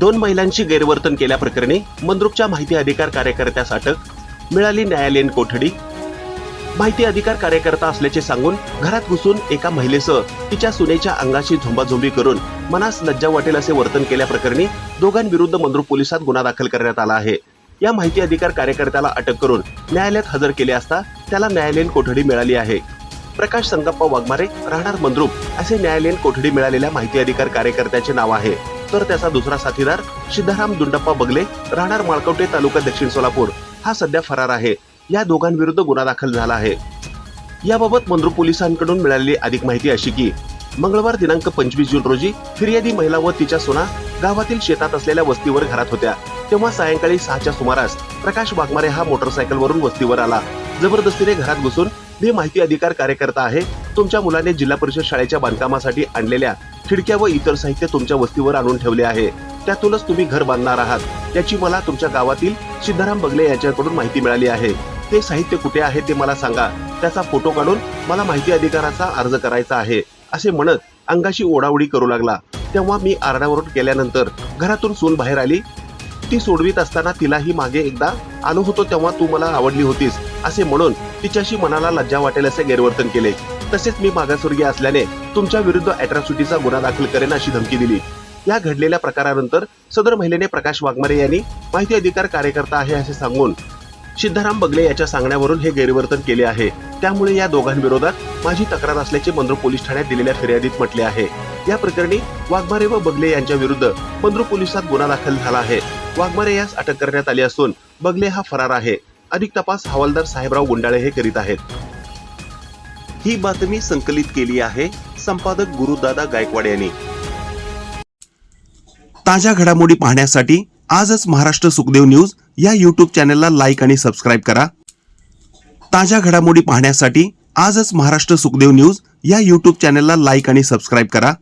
दोन महिलांची गैरवर्तन केल्याप्रकरणी मंद्रुपच्या माहिती अधिकार कार्यकर्त्यास अटक मिळाली न्यायालयीन कोठडी. माहिती अधिकार कार्यकर्ता असल्याचे सांगून घरात घुसून एका महिलेसह तिच्या सुनेच्या अंगाशी झुंबाझुंबी करून मनास लज्जा वाटेल असे वर्तन केल्याप्रकरणी दोघांविरुद्ध मंद्रुप पोलिसात गुन्हा दाखल करण्यात आला आहे. या माहिती अधिकार कार्यकर्त्याला अटक करून न्यायालयात हजर केले असता त्याला न्यायालयीन कोठडी मिळाली आहे. प्रकाश संगप्पा वाघमारे राहणार मंद्रुप असे न्यायालयीन कोठडी मिळालेल्या माहिती अधिकार कार्यकर्त्याचे नाव आहे. तर त्याचा दुसरा साथीदार सिद्धाराम दुंडप्पा बगले राहणार माळकवटे तालुका दक्षिण सोलापूर. हा सध्या फरार आहे. या दोघांविरुद्ध गुन्हा दाखल झाला आहे. याबाबत मंद्रू पोलिसांकडून मिळालेली अधिक माहिती अशी की मंगळवार दिनांक पंचवीस जून रोजी फिर्यादी महिला व तिच्या सोना गावातील शेतात असलेल्या वस्तीवर घरात होत्या. तेव्हा सायंकाळी सहाच्या सुमारास प्रकाश वाघमारे हा मोटरसायकलवरून वस्तीवर आला. जबरदस्तीने घरात घुसून मी माहिती अधिकार कार्यकर्ता आहे. तुमच्या मुलाने जिल्हा परिषद शाळेच्या बांधकामासाठी आणलेल्या खिडक्या व इतर साहित्य तुमच्या वस्तीवर आणून ठेवले आहे. त्यातूनच तुम्ही घर बांधणार आहात. याची मला तुमच्या गावातील सिद्धाराम बगले यांच्याकडून माहिती मिळाली आहे. ते साहित्य कुठे आहे ते मला सांगा. त्याचा फोटो काढून मला माहिती अधिकाराचा अर्ज करायचा आहे. असे म्हणत अंगाशी ओढाओढी करू लागला. तेव्हा मी आरडाओरड केल्यानंतर घरातून सून बाहेर आली. ती सोडवीत असताना तिलाही मागे एकदा आलो होतो तेव्हा तू मला आवडली होतीस. असे म्हणून तिच्याशी मनाला लज्जा वाटेल असे गैरवर्तन केले. तसेच मी मागासवर्गीय असल्याने तुमच्या विरुद्ध अॅट्रॉसिटीचा गुन्हा दाखल करेन अशी धमकी दिली. या घडलेल्या प्रकारानंतर सदर महिलेने प्रकाश वाघमारे यांनी माहिती अधिकार कार्यकर्ता आहे असे सांगून सिद्धाराम बगले याच्या सांगण्यावरून हे गैरवर्तन केले आहे. त्यामुळे या दोघांविरोधात माझी तक्रार असल्याचे मंद्र पोलीस ठाण्यात दिलेल्या फिर्यादीत म्हटले आहे. या प्रकरणी वाघमारे व बगले यांच्या विरुद्ध मंद्रुप पोलिसात गुन्हा दाखल झाला आहे. वाघमारे यास अटक करण्यात आली असून बगले हा फरार आहे. अधिक तपास हवालदार साहेबराव गुंडाळे हे करीत आहेत. ही बातमी संकलित केली आहे संपादक गुरुदादा गायकवाड यांनी. ताज्या घडामोडी पाहण्यासाठी आजच महाराष्ट्र सुखदेव न्यूज या यूट्यूब चॅनलला लाईक आणि सबस्क्राईब करा. ताज्या घडामोडी पाहण्यासाठी आजच महाराष्ट्र सुखदेव न्यूज या यूट्यूब चॅनलला लाईक आणि सबस्क्राईब करा.